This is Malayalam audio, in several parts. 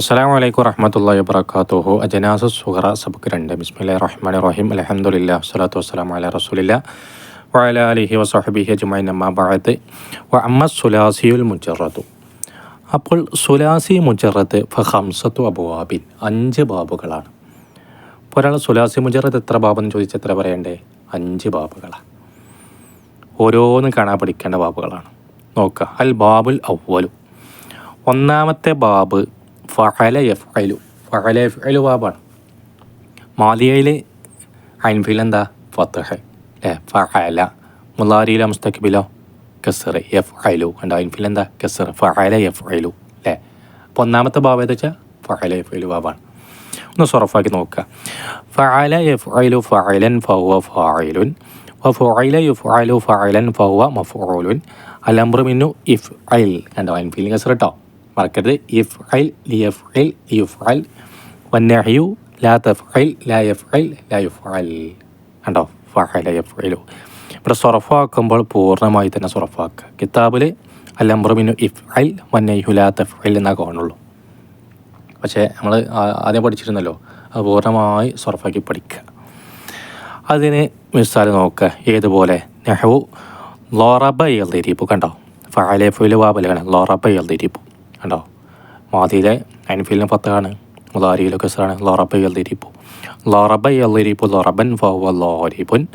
അസ്സാം വലൈക്കും വറഹമത്തല്ലാ വബർക്കാത്തുഹു അജനാസ് സുഹറ സബക്ക് രണ്ട്. ബിസ്മില്ലാ റഹ്മാൻ റഹീം. അലഹമുല്ല വസ്സലാത്തു വസ്സലാം അല റസൂലില്ല വഅല അലിഹി വസഹബിഹി അജ്മൈൻ അമ്മാ ബഅദ്. വ അമ്മ സുലാസിയുൽ മുജറത്തു അപ്പോൾ സുലാസി മുജറത്ത് ഫഹംസത്തു അബുവാബിൻ. അഞ്ച് ബാബുകളാണ്. ഇപ്പോൾ ഒരാൾ സുലാസി മുജറത്ത് എത്ര ബാബെന്ന് ചോദിച്ചാൽ എത്ര പറയണ്ടേ? അഞ്ച് ബാബുകളാണ് ഓരോന്ന് കാണാൻ പഠിക്കേണ്ട ബാബുകളാണ്. നോക്കുക അൽ ബാബുൽ അവ്വലു. ഒന്നാമത്തെ ബാബ് ഫഹല എഫ്അലു ഫഹല എഫ്അലു ബാബാണ് മാലിയയിൽ അൻഫിൽ എന്താ ഫത്തഹ്. ഏ ഫഹല മുലാരിയിലെ മുസ്തഖിബിലോ കസറ് എഫ് അലു കണ്ടോ? അൻഫിൽ എന്താ കസറ് ഫഹല എഫ് അലു അല്ലേ അപ്പോൾ ഒന്നാമത്തെ ബാബ ഏതാ വെച്ചാൽ ഫഹല എഫ് അലു ബാബാണ്. ഒന്ന് സൊറഫാക്കി നോക്കുക ഫഅല യഫ്അലു ഫഅലൻ ഫഹുവ ഫായിലുൻ. യുഫ് യുഫ്അലു ഫഅലൻ ഫഹുവ മഫ്ഊലുൻ അലംറു മിന്നു ഇഫ് ഐൽ. കണ്ടോ? അൻഫിൽ കസർ കേട്ടോ മറക്കരുത് ഇഫ് ഐൽ ലി എഫ് ഐൽ യുഫ് ഐൽ വന്നഹയു ലാ തഫ്ഐൽ ലാ എഫ് ഐൽ ലാ യുഫ് ഐൽ കണ്ടോ ഫഅല യഫ്അലു ഇവിടെ സൊറഫാക്കുമ്പോൾ പൂർണമായി തന്നെ സൊറഫാക്കുക. കിതാബിൽ അല്ലംബ്രമിനു ഇഫ് ഐൽ വന്നു ലാ തഫ്ഐൽ എന്നാ കാണുള്ളൂ പക്ഷേ നമ്മൾ ആദ്യം പഠിച്ചിരുന്നല്ലോ. അത് പൂർണമായി സൊറഫാക്കി പഠിക്കുക. അതിന് മിസാൽ നോക്കുക. ഏതുപോലെ? നെഹു ലോറബ എഴുതിരിപ്പു കണ്ടോ? ഫാലെ ഫുൽ വാബലാണ് ലോറബ എഴുതിരിപ്പു കണ്ടോ? മാതിയിലെ അൻഫിലിന് പത്താണ് മുതാരിയിലൊക്കെ സാണ് ലോറബ എല്ലിരിപ്പു ലോറബ എല്ലിരിപ്പു ലോറബൻ ഫഹുവ ലോരിബുൻ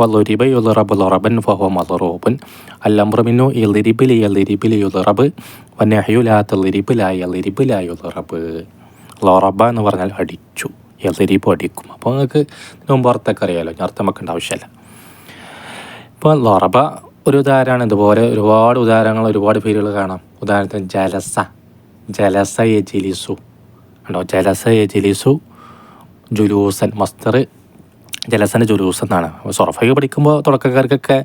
വല്ലൊരിബ യുലറബ് ലൊറബൻ ഫഹുവ മലറൂബുൻ. അല്ലംറമിനു എൽദിരിബിൽ എൽദിരിബിൽ യുലറബ് വന്നഹയു ലാ തെല്ലിരിബ് ലാ എൽദിരിബ് ലാ യുലറബ് ലോറബ എന്ന് പറഞ്ഞാൽ അടിച്ചു എല്ലിരിപ്പ് അടിക്കും. അപ്പോൾ നിങ്ങൾക്ക് മുമ്പ് അർത്ഥമൊക്കെ അറിയാമല്ലോ ഞാൻ അർത്ഥം വെക്കേണ്ട ആവശ്യമില്ല ഇപ്പോൾ ലോറബ ഒരു ഉദാഹരണമാണ് ഇതുപോലെ ഒരുപാട് ഉദാഹരണങ്ങൾ ഒരുപാട് പേരുകൾ കാണാം. ഉദാഹരണത്തിന് ജലസ ജലസ ജലിസു. ഉണ്ടോ ജലസ ജലിസു ജുലൂസൻ മസ്തർ. ജലസന ജുലൂസ് എന്നാണ്. സൊറഫാക്കി പഠിക്കുമ്പോൾ തുടക്കക്കാർക്കൊക്കെ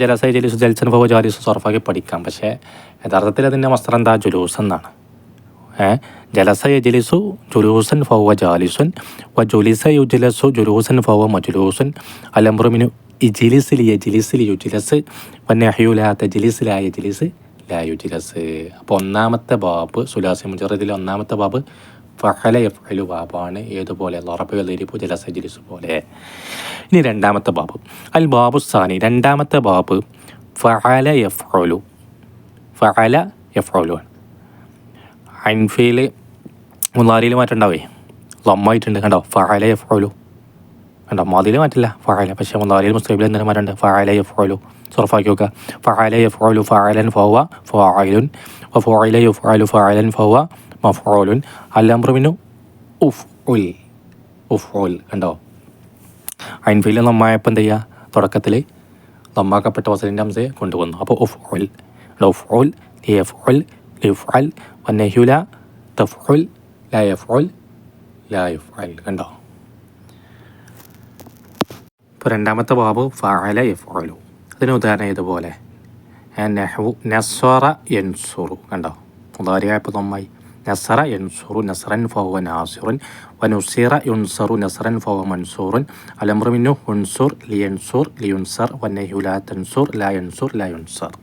ജലസ ജലീസ് ജലസൻ ഫോ ജാലീസ് സൊറഫാക്കി പഠിക്കാം. പക്ഷേ യഥാർത്ഥത്തിൽ അതിന്റെ മസ്തർ എന്താ? ജുലൂസ് എന്നാണ്. ജലസ യജലിസു ജുലൂസൻ ഫൗവ ജാലിസുൻ വ ജുലിസ യുജലസു ജുലൂസൻ ഫൗവ മജുലൂസൻ അലംറുമിനു ഇജിലിസിൽ യജിലിസിൽ യുജിലസ് വന്നെ ഹയുലാത്ത ജിലിസിലായ ലാ യജിലിസ് ലാ യുജിലസ് അപ്പോൾ ഒന്നാമത്തെ ബാബ് സുലാസി മുജറദിലെ ഒന്നാമത്തെ ബാബ് ഫഹല എഫലു ബാബാണ്. ഏതുപോലെ? ലറബ് എലിരിപ്പു ജലസ ജിലിസ് പോലെ. ഇനി രണ്ടാമത്തെ ബാബ് അൽ ബാബു സാനി. രണ്ടാമത്തെ ബാബ് ഫഹല എഫലു ഫഹല എഫലു ആണ്. അൻഫീൽ മുന്നാരിയിൽ മാറ്റുണ്ടാവേ? ലമ്മായിട്ടുണ്ട് കണ്ടോ? ഫഹല എഫലു കണ്ടോ? മാതിയിൽ മാറ്റില്ല. ഫഹല. പക്ഷേ മുന്നാരിയിൽ മുസ്ലിമിൽ എന്തെങ്കിലും മാറ്റുണ്ട്? ഫഹല യഫ്അലു. സർഫാക്കി വെക്കുക ഫഅല ഫോലു ഫഅലൻ ഫോവ ഫോലുൻ വ ഫഅല യഫ്അലു ഫഅലൻ ഫഹുവ മഫ്അലുൻ അല്ലംറുമിനു ഉഫ് ഉൽ ഉഫ് ഉൽ കണ്ടോ? അൻഫീൽ നമ്മായപ്പം എന്ത് ചെയ്യുക? തുടക്കത്തിൽ നമ്മാക്കപ്പെട്ട വസലിന്റെ അംസയെ കൊണ്ടുവന്നു. അപ്പോൾ ഉഫ് ഉൽ ഉഫ് ഉൽ എഫ് ഉൽ ലിഫ് അൽ വന്നഹ്യുല തഫ് ഉൽ ലായഫ് ഉൽ ലായഫ് അൽ കണ്ടോ? ഇപ്പോൾ രണ്ടാമത്തെ ബാബു ഫഅല എഫ് ഉലു അതിന് ഉദാഹരണം ഇതുപോലെ. നെഹു നസ്വറ യൻസുറു കണ്ടോ? ഉദാഹരണമായപ്പോൾ നന്നായി. നസറ എൻസുറു നസറൻ ഫഹുവ നാസിറുൻ വനുസീറ യുൻസറു നസറൻ ഫഹുവ മൻസൂറുൻ. അലമ്രമിനു ഹുൻസുർ ലിയൻസുർ ലിയുൻസർ വന്നഹു ലാ തൻസുർ ലാ യൻസൂർ ലാ യുൻസർ.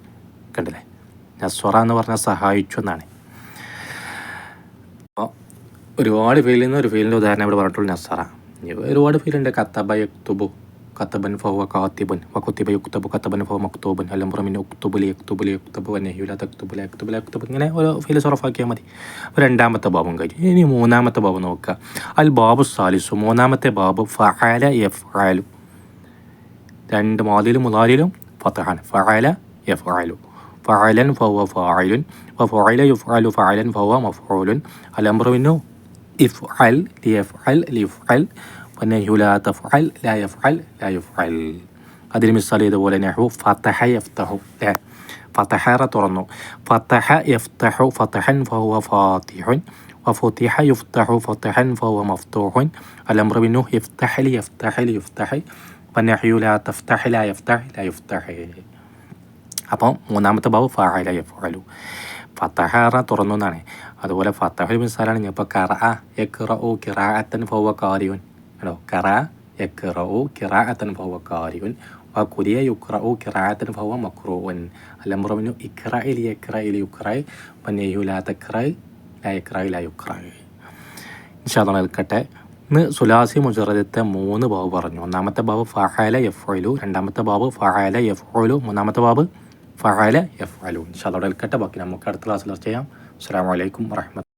കണ്ടില്ലേ? നസ്വറ എന്ന് പറഞ്ഞാൽ സഹായിച്ചു എന്നാണ്. ഒരുപാട് ഫീലിൽ നിന്ന് ഒരു ഫീലിന്റെ ഉദാഹരണം ഇവിടെ പറഞ്ഞിട്ടുള്ളൂ നസറ. ഒരുപാട് ഫീലുണ്ട് കത്തബ യക്തുബു. കത്തബൻ ഫവ കാത്തിബൻ വക്കുത്തിബ യുക്തബ് കത്തബൻ ഫവ മക്തൂബൻ അലംപുറമിന് ഉക്തുബുലി യക്തുബുലി യുക്തബ് വനഹ്യുല തക്തുബുല യക്തുബുല യക്തുബ് ഇങ്ങനെ ഒരു ഫിലോസോഫാക്കിയാൽ മതി രണ്ടാമത്തെ ഭാവം കഴിഞ്ഞു ഇനി മൂന്നാമത്തെ ഭാവം നോക്കുക അൽ ബാബു സാലിസു മൂന്നാമത്തെ ബാബ് ഫഅല എഫ് ആലു രണ്ട് മാതിലും മുതാലിലും ഫത്തഹാൻ ഫഅല എഫ് ആലു ഫഅലൻ ഫവ ഫായിലുൻ ഫഅല യുഫഅലു ഫഅലൻ ഫവ മഫ്ഊലുൻ അലംറുവിനു ഇഫ് അൽ ലി എഫ് അൽ ലി അൽ والنهي لا تفعل لا يفعل لا يفعل അതിന് മിസാൽ ഇതുപോലെ നെഹു ഫതഹ യഫ്തഹു അല്ലേ ഫതഹറ തുറന്നു ഫതഹ യഫ്തഹു ഫതഹൻ ഫഹുവ ഫാത്തിഹുൻ وفتح يفتح فتحا فهو مفتوح الأمر منه يفتح لي يفتح لي يفتح والنحي لا تفتح لا يفتح لا يفتح അപ്പോൾ മൂന്നാമത്തെ ബാബു ഫാഹല യഫ്അലു ഫത്തഹറ തുറന്നു എന്നാണ് അതുപോലെ ഫത്തഹൽ മിസാലാണ് ഞാൻ ഇപ്പോൾ കറ യക്റ ഓ കിറാഅത്തൻ ഫൗവ കാരിയുൻ കേട്ടോ കറ യക്റ ഓ കിറാഅത്തൻ ഭവ കാരിയുൻ വ കുരിയ യുക്റ ഓ കിറാഅത്തൻ ഭവ മക്റൂവൻ അല്ലംറമിനു ഇക്റ ഇലി യക്റ ഇലി യുക്റ വന്നയു ലാ തക്റ ലാ ലയുക്രായി ഇൻഷാദ് നിൽക്കട്ടെ ഇന്ന് സുലാസി മുജറദത്തെ മൂന്ന് ബാബ് പറഞ്ഞു. ഒന്നാമത്തെ ബാബ് ഫഹാല എഫ് ഒലു രണ്ടാമത്തെ ബാബ് ഫഹാല എഫ് ഒലു മൂന്നാമത്തെ ബാബ് ഫഹാല എഫ് ഇൻഷാ ഇൻഷാദ് നിൽക്കട്ടെ ബാക്കി നമുക്ക് അടുത്ത ക്ലാസ്സിൽ ചെയ്യാം. അസ്സാം വലൈക്കും വാഹമത്ത്